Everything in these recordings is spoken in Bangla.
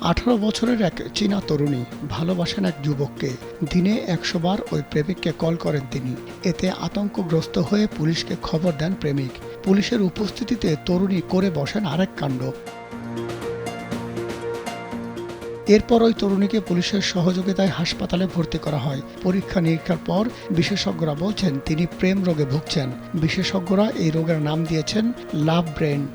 আঠারো বছরের এক চীনা তরুণী ভালোবাসেন এক যুবককে। দিনে একশো বার ওই প্রেমিককে কল করেন তিনি। এতে আতঙ্কগ্রস্ত হয়ে পুলিশকে খবর দেন প্রেমিক। পুলিশের উপস্থিতিতে তরুণী করে বসেন আরেক কাণ্ড। এরপর ওই তরুণীকে পুলিশের সহযোগিতায় হাসপাতালে ভর্তি করা হয়। পরীক্ষা নিরীক্ষার পর বিশেষজ্ঞরা বলছেন, তিনি প্রেম রোগে ভুগছেন। বিশেষজ্ঞরা এই রোগের নাম দিয়েছেন love brain.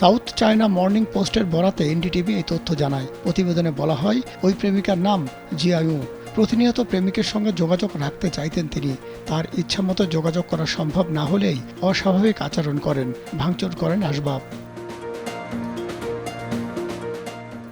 South China Morning পোস্টের বরাতে এনডিটিভি এই তথ্য জানায়। প্রতিবেদনে বলা হয়, ওই প্রেমিকার নাম জিয়ায়ু। প্রতিনিয়ত প্রেমিকের সঙ্গে যোগাযোগ রাখতে চাইতেন তিনি। তার ইচ্ছামতো যোগাযোগ করা সম্ভব না হলেই অস্বাভাবিক আচরণ করেন, ভাঙচুর করেন আসবাব।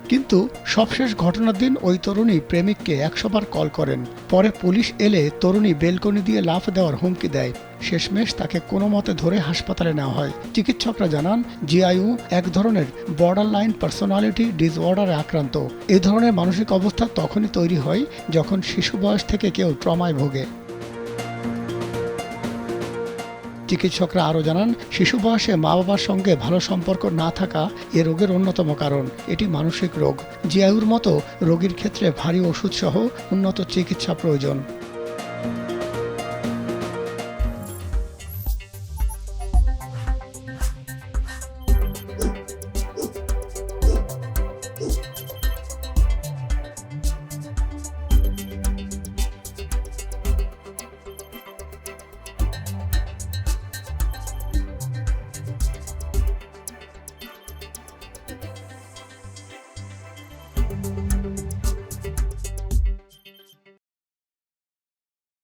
কিন্তু সবশেষ ঘটনার দিন ওই তরুণী প্রেমিককে একশোবার কল করেন। পরে পুলিশ এলে তরুণী বেলকনি দিয়ে লাফ দেওয়ার হুমকি দেয়। শেষমেশ তাকে কোনো মতে ধরে হাসপাতালে নেওয়া হয়। চিকিৎসকরা জানান, জিআইউ এক ধরনের বর্ডার লাইন পার্সোনালিটি ডিসঅর্ডারে আক্রান্ত। এ ধরনের মানসিক অবস্থা তখনই তৈরি হয় যখন শিশু বয়স থেকে কেউ ট্রমায় ভোগে। চিকিৎসকরা আরও জানান, শিশু বয়সে মা বাবার সঙ্গে ভালো সম্পর্ক না থাকা এ রোগের অন্যতম কারণ। এটি মানসিক রোগ। জিয়াউর মতো রোগীর ক্ষেত্রে ভারী ওষুধ সহ উন্নত চিকিৎসা প্রয়োজন।